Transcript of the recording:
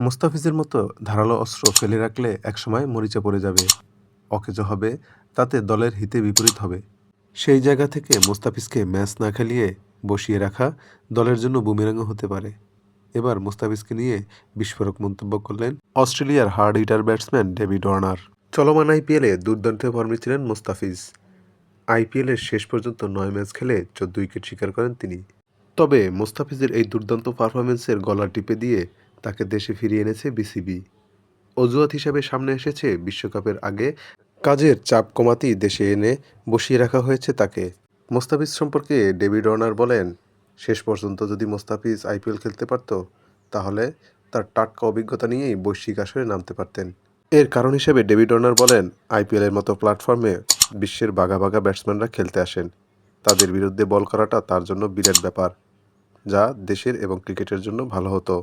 মুস্তাফিজের মতো ধারালো অস্ত্র ফেলে রাখলে একসময় মরিচা পড়ে যাবে। অকেজো হবে, তাতে দলের হিতে বিপরীত হবে। সেই জায়গা থেকে মুস্তাফিজকে ম্যাচ না খেলিয়ে বসিয়ে রাখা দলের জন্য বুমেরাঙ্গ হতে পারে। এবার মুস্তাফিজকে নিয়ে বিস্ফোরক মন্তব্য করলেন অস্ট্রেলিয়ার hard hitter batsman David Warner. চলমান আইপিএলে দুর্দান্ত ফর্মে ছিলেন মুস্তাফিজ। আইপিএলের শেষ পর্যন্ত নয় ম্যাচ খেলে চোদ্দ উইকেট শিকার করেন তিনি। তবে মুস্তাফিজের এই দুর্দান্ত পারফরমেন্সের গলা টিপে দিয়ে তাকে দেশে ফিরিয়ে এনেছে বিসিবি। অজুহাত হিসেবে সামনে এসেছে বিশ্বকাপের আগে কাজের চাপ কমাতেই দেশে এনে বসিয়ে রাখা হয়েছে তাকে। মোস্তাফিজ সম্পর্কে ডেভিড ওয়ার্নার বলেন, শেষ পর্যন্ত যদি মোস্তাফিজ আইপিএল খেলতে পারত, তাহলে তার টাটকা অভিজ্ঞতা নিয়েই বৈশ্বিক আসরে নামতে পারতেন। এর কারণ হিসেবে ডেভিড ওয়ার্নার বলেন আইপিএলের মতো প্ল্যাটফর্মে বিশ্বের বাঘা বাঘা ব্যাটসম্যানরা খেলতে আসেন। তাদের বিরুদ্ধে বল করাটা তার জন্য বিরাট ব্যাপার, যা দেশের এবং ক্রিকেটের জন্য ভালো হতো।